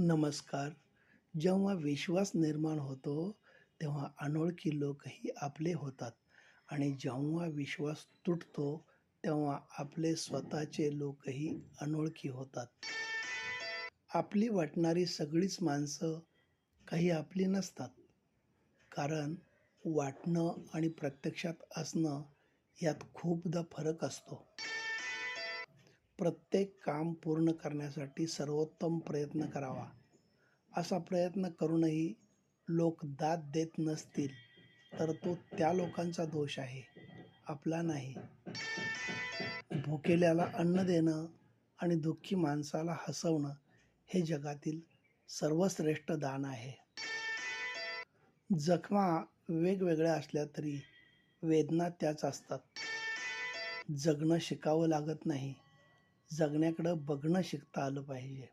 नमस्कार. जेव्हा विश्वास निर्माण होतो तेव्हा अनोळखी लोकही आपले होतात. आणि जेव्हा विश्वास तुटतो तेव्हा आपले स्वतःचे लोकही अनोळखी होतात. आपली वाटणारी सगळीच माणसं काही आपली नसतात. कारण वाटणं आणि प्रत्यक्षात असणं यात खूपदा फरक असतो. प्रत्येक काम पूर्ण करण्यासाठी सर्वोत्तम प्रयत्न करावा. असा प्रयत्न करूनही लोक दाद देत नसतील तर तो त्या लोकांचा दोष आहे आपला नाही. भुकेल्याला अन्न देणं आणि दुःखी माणसाला हसवणं हे जगातील सर्वश्रेष्ठ दान आहे. जखमा वेगवेगळ्या असल्या तरी वेदना त्याच असतात. जगणं शिकावं लागत नाही. जगण्याकडं बघणं शिकता आलं पाहिजे.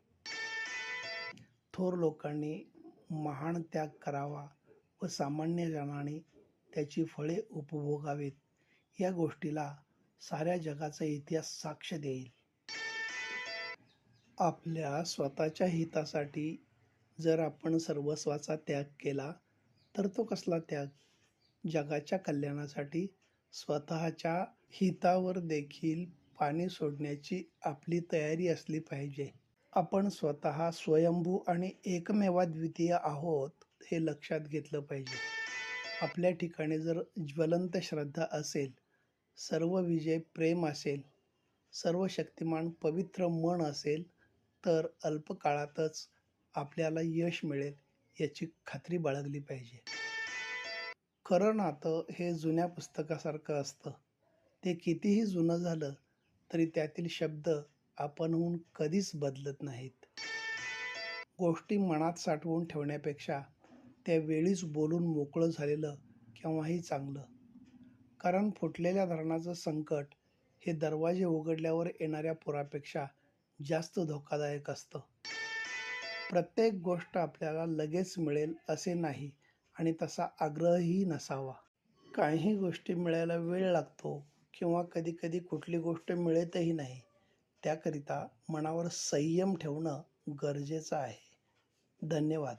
थोर लोकांनी महान त्याग करावा व सामान्य जनाने त्याची फळे उपभोगावीत. या गोष्टीला साऱ्या जगाचा इतिहास साक्ष देईल. आपल्या स्वतःच्या हितासाठी जर आपण सर्वस्वाचा त्याग केला तर तो कसला त्याग? जगाच्या कल्याणासाठी स्वतःच्या हितावर देखील पाणी सोडण्याची आपली तयारी असली पाहिजे. आपण स्वतः स्वयंभू आणि एकमेवाद्वितीय आहोत हे लक्षात घेतलं पाहिजे. आपल्या ठिकाणी जर ज्वलंत श्रद्धा असेल सर्व विजय प्रेम असेल सर्व शक्तिमान पवित्र मन असेल तर अल्पकाळातच आपल्याला यश मिळेल याची खात्री बाळगली पाहिजे. खरं नातं हे जुन्या पुस्तकासारखं असतं. ते कितीही जुनं झालं तरी त्यातील शब्द आपणहून कधीच बदलत नाहीत. गोष्टी मनात साठवून ठेवण्यापेक्षा त्या वेळीच बोलून मोकळं झालेलं केव्हाही चांगलं. कारण फुटलेल्या धरणाचं संकट हे दरवाजे उघडल्यावर येणाऱ्या पुरापेक्षा जास्त धोकादायक असतं. प्रत्येक गोष्ट आपल्याला लगेच मिळेल असे नाही आणि तसा आग्रहही नसावा. काही गोष्टी मिळायला वेळ लागतो किंवा कधीकधी कुठली गोष्ट मिळतही नाही त्याकरिता मनावर संयम ठेवणं गरजेचं आहे. धन्यवाद.